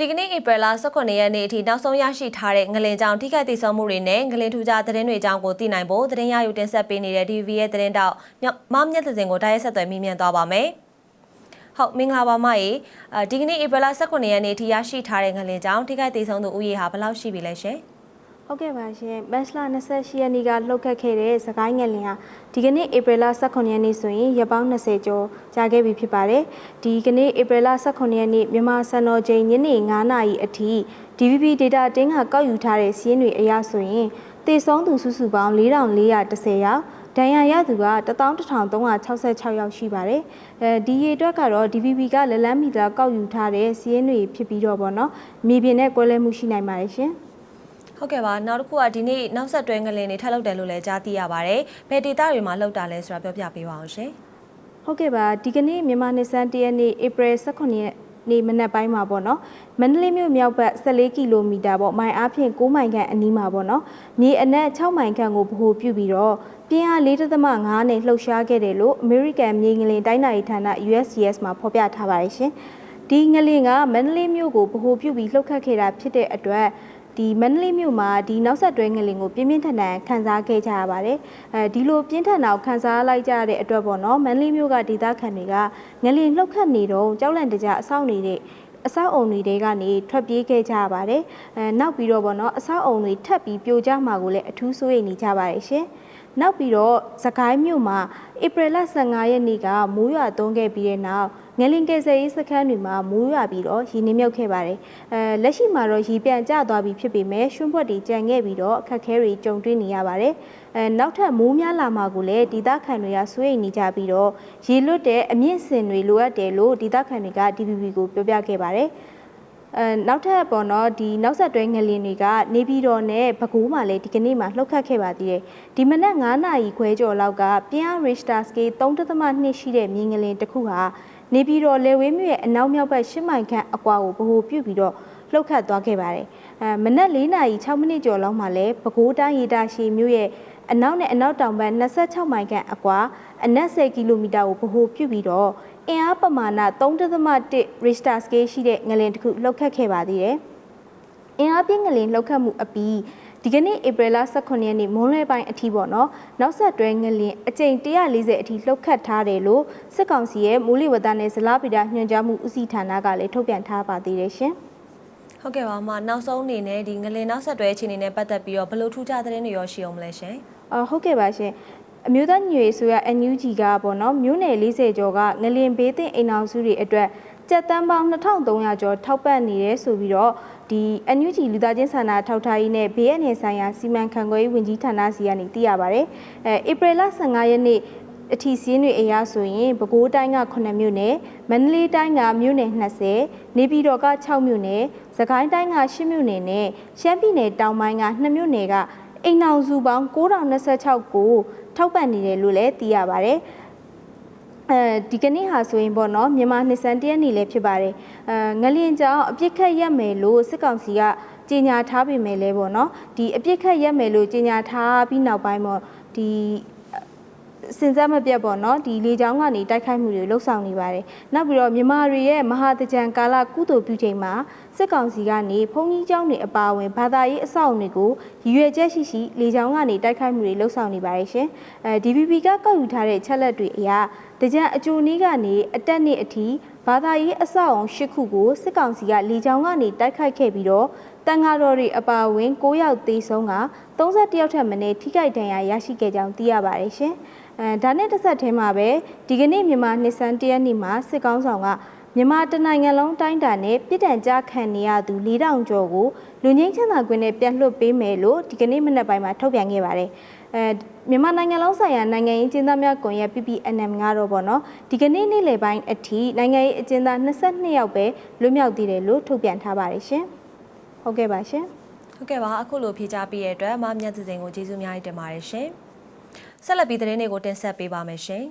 ဒီကနေ့ဧပြီလ18ရက်နေ့အထိနောက်ဆုံးရရှိထားတဲ့ငလင်ကြောင်ထိခိုက်ဒေဆုံးမှုတွေနဲ့ငလင်ထူးခြားသတင်းတွေအကြောင်းကိုသိနိုင်ဖို့သတင်းရယူတင်ဆက်ပေးနေတဲ့ DVB ရဲ့သတင်းတောက်မမြတ်သစင်ကိုတိုက်ရိုက်ဆက်သွယ်မိမြန်းသွားပါမယ်။ဟုတ်မင်္ဂလာပါမကြီးအဲဒီကနေ့ဧပြီလ18ရက်နေ့အထိရရှိထားတဲ့ငလင်ကြောင်ထိခိုက်ဒေဆုံးသူဦးရေဟာဘယ်လောက်ရှိပြီလဲရှင်။ ဟုတ်ကဲ့ပါရှင်မတ်လ28ရက်နေ့ကလှုပ်ခတ်ခဲ့တဲ့စကိုင်းငလင်ဟာဒီကနေ့ဧပြီလ18ရက်နေ့ဆိုရင်ရက်ပေါင်း20ကျော်ကြာခဲ့ပြီဖြစ်ပါတယ်ဒီကနေ့ဧပြီလ18ရက်နေ့မြန်မာစံတော်ချိန်ညနေ9:00နာရီအထိ DVB data တင်းကကောက်ယူထားတဲ့စီးရင်တွေအရဆိုရင်တည်ဆုံးသူစုစုပေါင်း4410ယောက်ဒဏ်ရာရသူက11366ယောက်ရှိပါတယ်။အဲဒီရေအတွက်ကတော့ DVB ကလက်လန်းမီတာကောက်ယူထားတဲ့စီးရင်တွေဖြစ်ပြီးတော့ဗောနော်။မြေပြင်နဲ့ကွဲလဲမှုရှိနိုင်ပါတယ်ရှင်။ ဟုတ်ကဲ့ပါနောက်တစ်ခုကဒီနေ့နောက်ဆက်တွဲငလင်တွေထပ်လုပ်တယ်လို့လည်းကြားသိရပါတယ်။ဘယ်ဒေသတွေမှာလှုပ်တာလဲဆိုတာပြောပြပေးပါအောင်ရှင်။ဟုတ်ကဲ့ပါဒီကနေ့မြန်မာနှစ်ဆန်းတရက်နေ့ဧပြီ18ရက်နေ့မနက်ပိုင်းမှာပေါ့နော်မန္တလေးမြို့မြောက်ဘက်14ကီလိုမီတာပေါ့မိုင်အားဖြင့်6မိုင်ခန့်အနီးမှာပေါ့နော်မြေအနက်6မိုင်ခန့်ကိုဗဟိုပြုပြီးတော့ပြင်းအား4.5နဲ့လှုပ်ရှားခဲ့တယ်လို့ American မြေငလင်တိုင်းနိုင်ဌာန USGS မှာဖော်ပြထားပါတယ်ရှင်ဒီငလင်ကမန္တလေးမြို့ကိုဗဟိုပြုပြီးလှုပ်ခတ်ခဲ့တာဖြစ်တဲ့အတွက် ဒီမန္တလေးမြို့မှာဒီနောက်ဆက်တွဲငလင်ကိုပြင်းပြင်းထန်ထန်ခန်းစားခဲ့ကြရပါတယ်။အဲဒီလိုပြင်းထန်တာကိုခန်းစားလိုက်ကြရတဲ့အတွက်ပေါ့နော်မန္တလေးမြို့ကဒေသခံတွေကငလင်လှုပ်ခတ်နေတော့ကြောက်လန့်တကြအဆောက်နေတဲ့အဆောက်အုံတွေတဲကနေထွက်ပြေးခဲ့ကြရပါတယ်။အဲနောက်ပြီးတော့ပေါ့နော်အဆောက်အုံတွေထပ်ပြီးပြိုကျမှာကိုလည်းအထူးစိုးရိမ်နေကြပါတယ်ရှင်။နောက်ပြီးတော့စကိုင်းမြို့မှာဧပြီလ15ရက်နေ့ကမိုးရွာသွန်းခဲ့ပြီးတဲ့နောက် ငလင်ကယ်ဆယ်ရေးစခန်းတွေမှာမိုးရွာပြီးတော့ရေနှင်းမြုပ်ခဲ့ပါတယ်။အဲလက်ရှိမှာတော့ရေပြန်ကျသွားပြီဖြစ်ပေမဲ့ရွှွန့်ဖွက်တွေကြံခဲ့ပြီးတော့အခက်အခဲတွေကြုံတွေ့နေရပါတယ်။အဲနောက်ထပ်မိုးများလာမှာကိုလည်းဒေသခံတွေကစိုးရိမ်နေကြပြီးတော့ရေလွတ်တဲ့အမြင့်စင်တွေလိုအပ်တယ်လို့ဒေသခံတွေက DPP ကိုပြောပြခဲ့ပါတယ်။ အဲနောက်ထပ်ပေါ့နော်ဒီနောက်ဆက်တွဲငလင်တွေကနေပြည်တော်နဲ့ပဲခူးမှာလည်းဒီကနေ့မှလှုပ်ခတ်ခဲ့ပါသေးတယ်ဒီမနက်9နာရီခွဲကျော်လောက်ကပြင်းအား Richter scale 3.2ရှိတဲ့မြေငလင်တစ်ခုဟာနေပြည်တော်လေဝေးမြို့ရဲ့အနောက်မြောက်ဘက်10မိုင်ခန့်အကွာကိုဗဟိုပြုပြီးတော့ လှုပ်ခတ်သွားခဲ့ပါတယ်အဲမနက်4နာရီ6မိနစ်ကျော်လောက်မှာလည်းပဲခူးတိုင်းရေတာရှည်မြို့ရဲ့အနောက်နဲ့အနောက်တောင်ဘက်26မိုင်ခန့်အကွာအနက်10ကီလိုမီတာကိုဗဟိုပြုပြီးတော့အင်အားပမာဏ3.1 Richter scale ရှိတဲ့ငလင်တစ်ခုလှုပ်ခတ်ခဲ့ပါသေးတယ်။အင်အားပြင်းငလင်လှုပ်ခတ်မှုအပြီးဒီကနေ့ဧပြီလ18ရက်နေ့မွန်းလွဲပိုင်းအထိပေါ့နော်နောက်ဆက်တွဲငလင်အကြိမ်140အထိလှုပ်ခတ်ထားတယ်လို့စစ်ကောင်စီရဲ့မိုးလေဝသနဲ့ဇလားပီတာညွှန်ကြားမှုဦးစီးဌာနကလည်းထုတ်ပြန်ထားပါသေးတယ်ရှင်။ ဟုတ်ကဲ့ပါအမနောက်ဆုံးအနေနဲ့ဒီငလင်နောက်ဆက်တွဲအခြေအနေနဲ့ပတ်သက်ပြီးတော့ဘယ်လိုထူးခြားသတင်းတွေရောရှိအောင်မလဲရှင်အော်ဟုတ်ကဲ့ပါရှင်အမျိုးသားညွေဆိုရ NUG ကပေါ့နော်မြို့နယ်40ကျော်ကငလင်ဘေးသင့်အိမ်အောင်စုတွေအတွက်ကြက်တန်းပေါင်း2300ကျော်ထောက်ပံ့နေတယ်ဆိုပြီးတော့ဒီ NUG လူသားချင်းစာနာထောက်ထားရေးနဲ့ဘေးအန္တရာယ်ဆိုင်ရာစီမံခန့်ခွဲရေးဝန်ကြီးဌာနစီကနေသိရပါတယ်အဲဧပြီလ15ရက်နေ့ အထီစင်းတွေအရာဆိုရင်ပဲခူးတိုင်းက9မြို့နယ်မန္တလေးတိုင်းကမြို့နယ်20နေပြည်တော်က6မြို့နယ်စကိုင်းတိုင်းက10မြို့နယ်နဲ့ရှမ်းပြည်နယ်တောင်ပိုင်းက2မြို့နယ်ကအိမ်အောင်စုပေါင်း9026ကိုထောက်ပံ့နေတယ်လို့လည်းသိရပါတယ်အဲဒီကနေ့ဟာဆိုရင်ပေါ့နော်မြန်မာနှစ်စံတရက်နေ့လည်းဖြစ်ပါတယ်အဲငလျင်ကြောင်အပြစ်ခတ်ရက်မယ်လို့စစ်ကောင်စီကကြေညာထားပေမဲ့လည်းပေါ့နော်ဒီအပြစ်ခတ်ရက်မယ်လို့ကြေညာထားပြီးနောက်ပိုင်းပေါ့ဒီ စင်စက်မပြတ်ပေါ့နော်ဒီလေချောင်းကနေတိုက်ခိုက်မှုတွေလှုပ်ဆောင်နေပါတယ်နောက်ပြီးတော့မြန်မာတွေရဲ့မဟာတကြံကာလကုသိုလ်ပြုချိန်မှာ စစ်ကောင်စီကနေဘုံကြီးကျောင်းတွေအပါအဝင်ဘာသာရေးအဆောက်အုံတွေကိုရည်ရွယ်ချက်ရှိရှိလေချောင်းကနေတိုက်ခိုက်မှုတွေလှုပ်ဆောင်နေပါတယ်ရှင်အဲ DVB ကကောက်ယူထားတဲ့ချက်လက်တွေအရတကြံအကျိုးနည်းကနေအတက်နှစ်အထိဘာသာရေးအဆောက်အုံ၈ခုကိုစစ်ကောင်စီကလေချောင်းကနေတိုက်ခိုက်ခဲ့ပြီးတော့တန်ဃာတော်တွေအပါအဝင်9ယောက်သေဆုံးက31ယောက်ထက်မနည်းထိခိုက်ဒဏ်ရာရရှိခဲ့ကြောင်းသိရပါတယ်ရှင်။အဲဒါနဲ့တစ်ဆက်တည်းမှာပဲဒီကနေ့မြန်မာနှစ်ဆန်းတရက်နေ့မှာစစ်ကောင်းဆောင်က မြန်မာတနိုင်ငံလုံးတိုင်းတာနဲ့ပြည်တံကြားခံနေရသူ4000ကျော်ကိုလူငင်းချမ်းသာခွင့်နဲ့ပြန်လွှတ်ပေးမယ်လို့ဒီကနေ့မနက်ပိုင်းမှာထုတ်ပြန်ခဲ့ပါတယ်။အဲမြန်မာနိုင်ငံလုံးဆိုင်ရာနိုင်ငံရေးကျင်းသားများကွန်ရက် PPNM ကတော့ပေါ့နော်ဒီကနေ့နေ့လယ်ပိုင်းအထိနိုင်ငံရေးအကျဉ်းသား22ယောက်ပဲလွတ်မြောက်သေးတယ်လို့ထုတ်ပြန်ထားပါတယ်ရှင်။ဟုတ်ကဲ့ပါရှင်။ဟုတ်ကဲ့ပါအခုလိုဖြေကြားပေးတဲ့အတွက်မမြတ်သစင်ကိုကျေးဇူးအများကြီးတင်ပါတယ်ရှင်ဆက်လက်ပြီးသတင်းတွေကိုတင်ဆက်ပေးပါမယ်ရှင်